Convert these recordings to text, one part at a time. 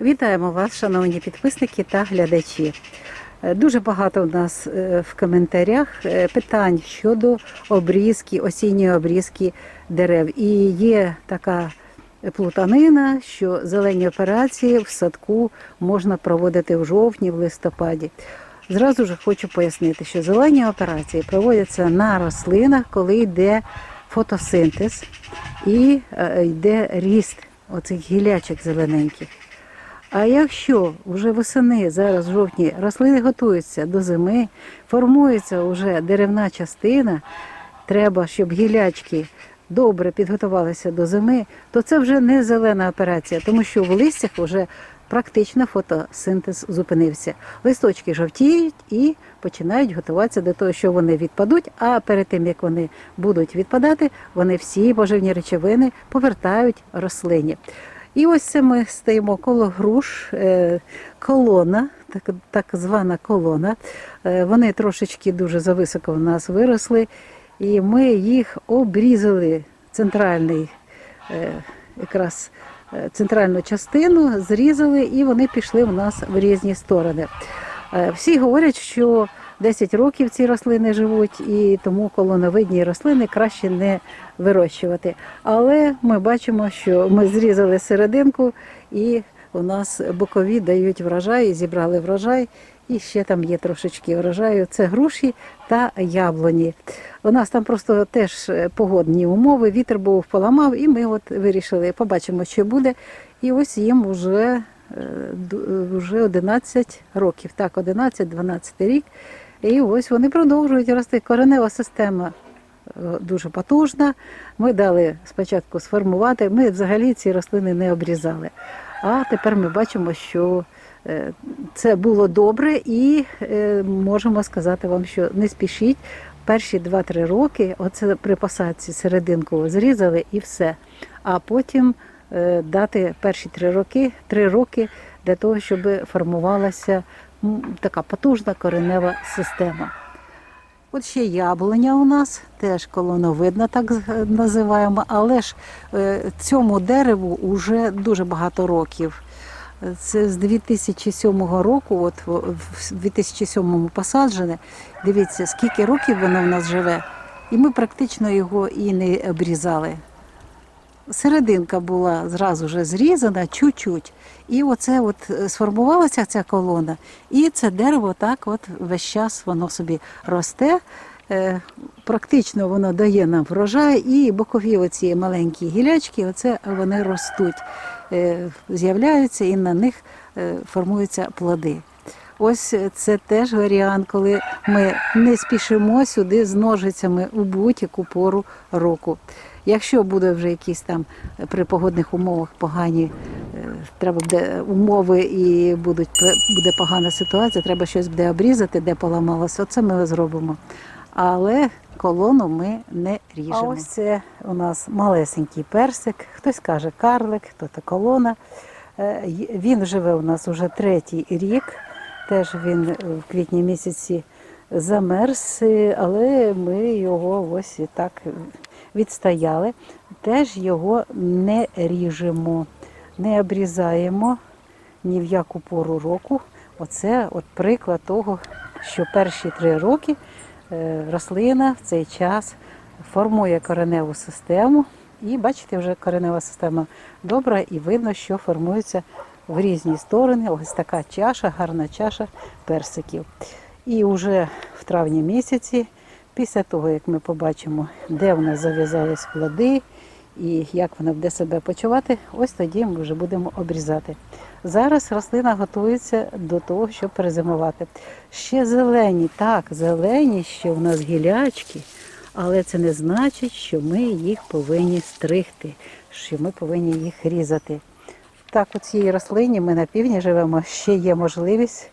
Вітаємо вас, шановні підписники та глядачі. Е, Дуже багато у нас е, в коментарях е, питань щодо обрізки, осінньої обрізки дерев. І є така плутанина, що зелені операції в садку можна проводити в жовтні, в листопаді. Зразу ж хочу пояснити, що зелені операції проводяться на рослинах, коли йде фотосинтез і йде ріст оцих гілячок зелененьких. А якщо вже восени, зараз в жовтні, рослини готуються до зими, формується вже деревна частина, треба, щоб гілячки добре підготувалися до зими, то це вже не зелена операція, тому що в листях вже практично фотосинтез зупинився. Листочки жовтіють і починають готуватися до того, що вони відпадуть. А перед тим як вони будуть відпадати, вони всі поживні речовини повертають рослині. І ось це ми стоїмо коло груш, е, колона, так, так звана колона. Е, Вони трошечки дуже зависоко в нас виросли, і ми їх обрізали центральний, е, якраз центральну частину, зрізали, і вони пішли в нас в різні сторони. Всі говорять, що 10 років ці рослини живуть, і тому колоновидні рослини краще не вирощувати. Але ми бачимо, що ми зрізали серединку, і у нас бокові дають врожай, зібрали врожай, і ще там є трошечки врожаю. Це груші та яблуні. У нас там просто теж е, погодні умови, вітер був поламав, і ми от вирішили, побачимо, що буде. І ось їм вже, е, вже 11 років, так, 11-12 рік. І ось вони продовжують рости. Коренева система е, дуже потужна. Ми дали спочатку сформувати. Ми взагалі ці рослини не обрізали. А тепер ми бачимо, що е, це було добре, і е, можемо сказати вам, що не спішіть. Перші 2-3 роки, оце при посадці серединку зрізали і все. А потім дати перші 3 роки, 3 роки для того, щоб формувалася така потужна коренева система. От ще яблуня у нас, теж колоновидна, так називаємо, але ж е, цьому дереву вже дуже багато років. Це з 2007 року, от в 2007 посаджене. Дивіться, скільки років воно в нас живе, і ми практично його і не обрізали. Серединка була зразу вже зрізана, чуть-чуть. І оце от е, сформувалася ця колона, і це дерево так от весь час воно собі росте. Е, Практично воно дає нам врожай, і бокові оці маленькі гілячки, оце вони ростуть, е, з'являються і на них формуються плоди. Ось це теж варіант, коли ми не спішимо сюди з ножицями у будь-яку пору року. Якщо буде вже якісь там е, при погодних умовах погані, е, треба буде умови і будуть буде погана ситуація, треба щось буде обрізати, де поламалося. Оце ми зробимо. Але колону ми не ріжемо. А ось це у нас малесенький персик. Хтось каже карлик, хто то колона. Е, Він живе у нас уже третій рік. Теж він е, в квітні місяці замерз, але ми його ось так відстояли. Теж його не ріжемо, не обрізаємо ні в яку пору року. Оце от приклад того, що перші три роки е, рослина в цей час формує кореневу систему. І бачите, вже коренева система добра, і видно, що формується в різні сторони. Ось така чаша, гарна чаша персиків. І вже в травні місяці, після того, як ми побачимо, де в нас зав'язались плоди і як вона буде себе почувати, ось тоді ми вже будемо обрізати. Зараз рослина готується до того, щоб перезимувати. Ще зелені, так, зелені, ще у нас гілячки, але це не значить, що ми їх повинні стригти, що ми повинні їх різати. Так, у цій рослині ми на півдні живемо, ще є можливість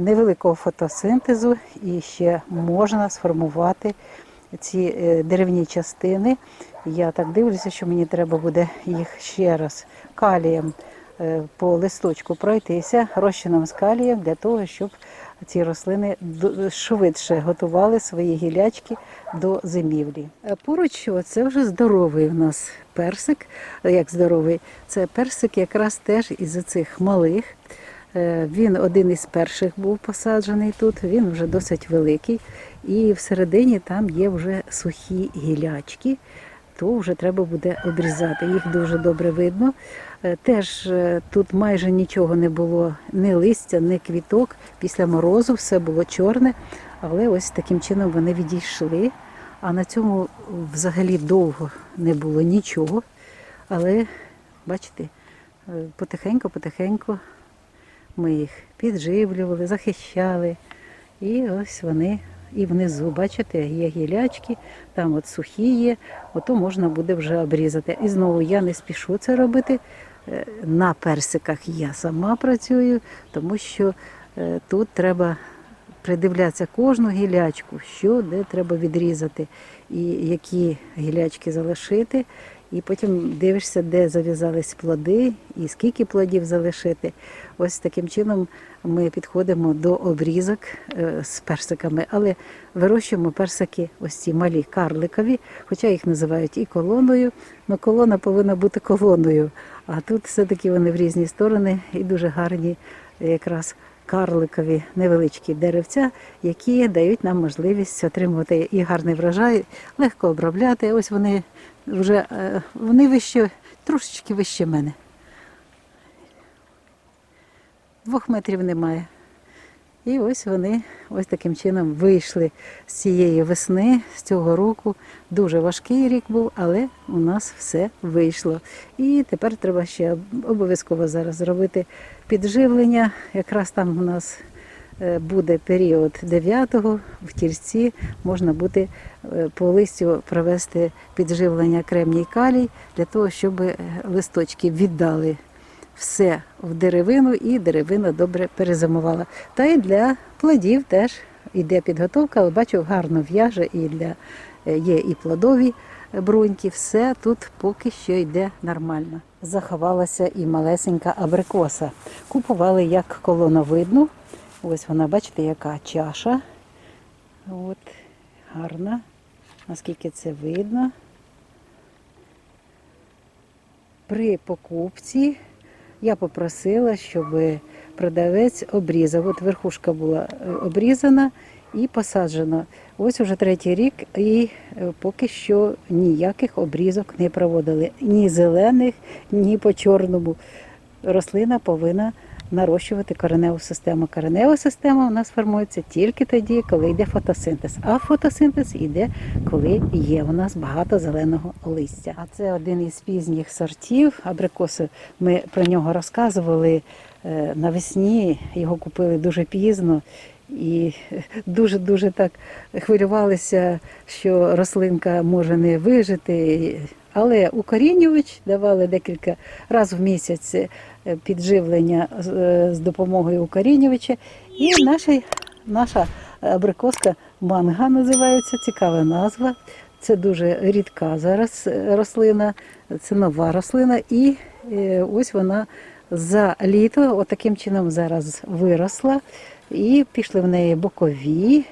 невеликого фотосинтезу і ще можна сформувати ці е, деревні частини. Я так дивлюся, що мені треба буде їх ще раз калієм е, по листочку пройтися розчином з калієм для того, щоб ці рослини швидше готували свої гілячки до зимівлі. Е, Поруч це вже здоровий у нас персик. Як здоровий, це персик якраз теж із цих малих. Е, Він один із перших був посаджений тут, він вже досить великий. І всередині там є вже сухі гілячки, то вже треба буде обрізати. Їх дуже добре видно. Е, Теж е, тут майже нічого не було, ні листя, ні квіток. Після морозу все було чорне, але ось таким чином вони відійшли. А на цьому взагалі довго не було нічого. Але бачите, потихеньку-потихеньку ми їх підживлювали, захищали. І ось вони і внизу, бачите, є гілячки, там от сухі є, ото можна буде вже обрізати. І знову я не спішу це робити. Е, На персиках я сама працюю, тому що е, тут треба придивлятися кожну гілячку, що де треба відрізати, і які гілячки залишити. І потім дивишся, де зав'язались плоди і скільки плодів залишити. Ось таким чином ми підходимо до обрізок е, з персиками, але вирощуємо персики ось ці малі карликові, хоча їх називають і колоною. але колона повинна бути колоною. А тут все-таки вони в різні сторони і дуже гарні якраз карликові невеличкі деревця, які дають нам можливість отримувати і гарний врожай, легко обробляти. Ось вони вже е, вони вище, трошечки вище мене. Двох метрів немає. І ось вони ось таким чином вийшли з цієї весни, з цього року. Дуже важкий рік був, але у нас все вийшло. І тепер треба ще обов'язково зараз зробити підживлення. Якраз там у нас буде період 9-го, в тільці можна буде е, по листю провести підживлення кремній калій для того, щоб е, листочки віддали все в деревину і деревина добре перезимувала. Та й для плодів теж йде підготовка, але бачу, гарно в'яже і для е, є і плодові бруньки. Все тут поки що йде нормально. Заховалася і малесенька абрикоса. Купували як колоновидну. Ось вона, бачите, яка чаша. От, гарна. Наскільки це видно. При покупці я попросила, щоб продавець обрізав. От верхушка була е, обрізана і посаджена. Ось уже третій рік, і е, поки що ніяких обрізок не проводили. Ні зелених, ні по чорному. Рослина повинна нарощувати кореневу систему. Коренева система у нас формується тільки тоді, коли йде фотосинтез. А фотосинтез йде, коли є у нас багато зеленого листя. А це один із пізніх сортів абрикосу. Ми про нього розказували е, навесні. Його купили дуже пізно. І дуже-дуже так хвилювалися, що рослинка може не вижити. Але укорінювач давали декілька разів в місяць е, підживлення з- е, допомогою укорінювача. І наша, наша абрикоска манга називається, цікава назва. Це дуже рідка зараз е, рослина, це нова рослина. І ось вона за літо отаким чином зараз виросла. І пішли в неї бокові.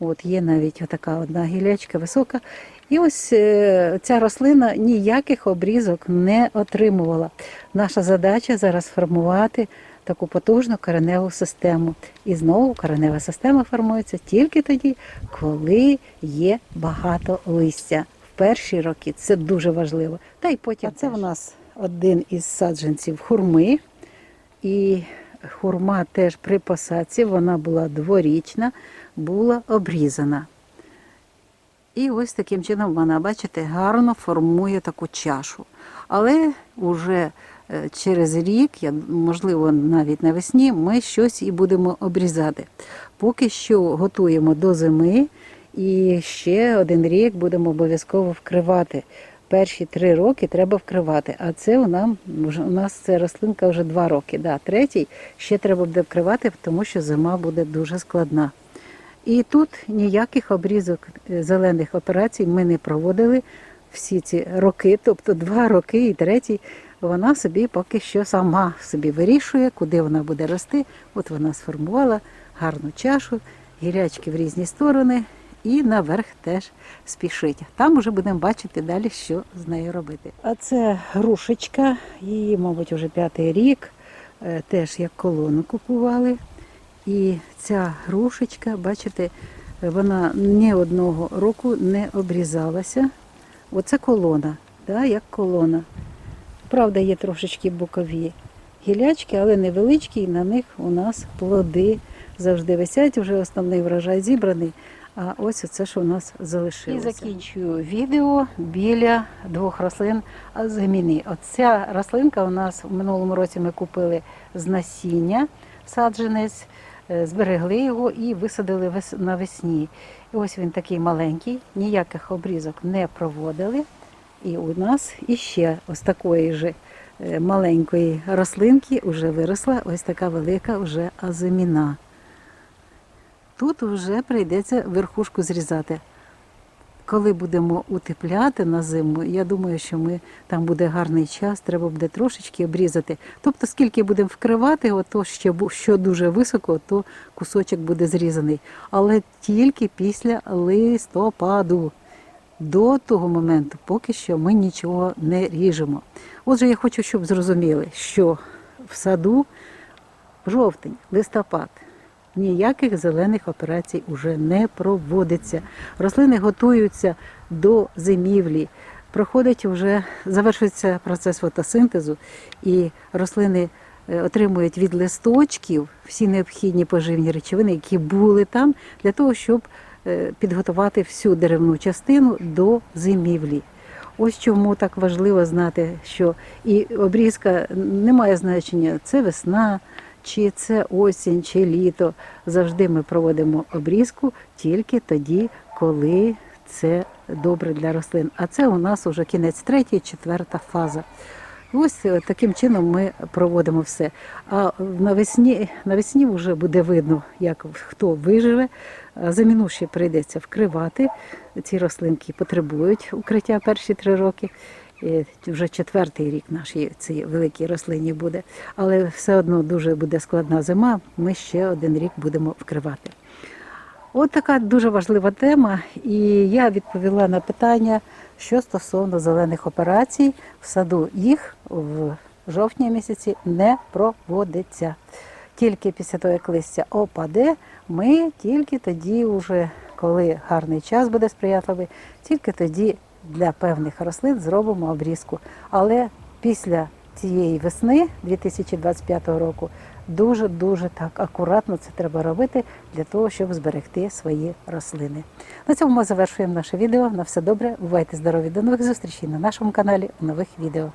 От є навіть отака одна гілячка висока. І ось е, ця рослина ніяких обрізок не отримувала. Наша задача зараз формувати таку потужну кореневу систему. І знову коренева система формується тільки тоді, коли є багато листя. В перші роки це дуже важливо. Та й потім а це в нас один із саджанців хурми. І хурма теж при посадці, вона була дворічна, була обрізана. І ось таким чином вона, бачите, гарно формує таку чашу. Але вже е, через рік, можливо, навіть навесні, ми щось і будемо обрізати. Поки що готуємо до зими і ще один рік будемо обов'язково вкривати. Перші три роки треба вкривати, а це у нам у нас це рослинка вже два роки. Да, третій ще треба буде вкривати, тому що зима буде дуже складна. І тут ніяких обрізок е, зелених операцій ми не проводили всі ці роки, тобто два роки і третій вона собі поки що сама собі вирішує, куди вона буде рости. От вона сформувала гарну чашу, гірячки в різні сторони і наверх теж спішить. Там вже будемо бачити далі, що з нею робити. А це грушечка, її, мабуть, вже п'ятий рік. Е, Теж як колону купували. І ця грушечка, бачите, вона ні одного року не обрізалася. Оце колона, да, як колона. Правда, є трошечки бокові гілячки, але невеличкі, і на них у нас плоди завжди висять. Вже основний врожай зібраний. А ось оце, що у нас залишилося. І закінчую відео біля двох рослин азиміни. Оця рослинка у нас в минулому році ми купили з насіння саджанець, е, зберегли його і висадили вес- навесні. І ось він такий маленький, ніяких обрізок не проводили. І у нас іще ось такої ж е, маленької рослинки вже виросла ось така велика вже азиміна. Тут вже прийдеться верхушку зрізати. Коли будемо утепляти на зиму, я думаю, що ми там буде гарний час, треба буде трошечки обрізати. Тобто, скільки будемо вкривати, ото ще що дуже високо, то кусочок буде зрізаний. Але тільки після листопаду. До того моменту поки що ми нічого не ріжемо. Отже, я хочу, щоб зрозуміли, що в саду жовтень, листопад. Ніяких зелених операцій уже не проводиться. Рослини готуються до зимівлі. Проходить вже завершується процес фотосинтезу, і рослини е, отримують від листочків всі необхідні поживні речовини, які були там, для того, щоб е, підготувати всю деревну частину до зимівлі. Ось чому так важливо знати, що і обрізка не має значення, це весна, чи це осінь, чи літо. Завжди ми проводимо обрізку тільки тоді, коли це добре для рослин. А це у нас вже кінець третя, четверта фаза. Ось е, таким чином ми проводимо все. А навесні, навесні вже буде видно, як хто виживе. А Заміну прийдеться вкривати. Ці рослинки потребують укриття перші три роки. І Вже четвертий рік нашій цій великій рослині буде. Але все одно дуже буде складна зима. Ми ще один рік будемо вкривати. От така дуже важлива тема, і я відповіла на питання, що стосовно зелених операцій в саду. Їх в жовтні місяці не проводиться. Тільки після того, як листя опаде, ми тільки тоді, вже, коли гарний час буде сприятливий, тільки тоді для певних рослин зробимо обрізку. Але після цієї весни 2025 року дуже-дуже так акуратно це треба робити для того, щоб зберегти свої рослини. На цьому ми завершуємо наше відео. На все добре. Бувайте здорові. До нових зустрічей на нашому каналі у нових відео.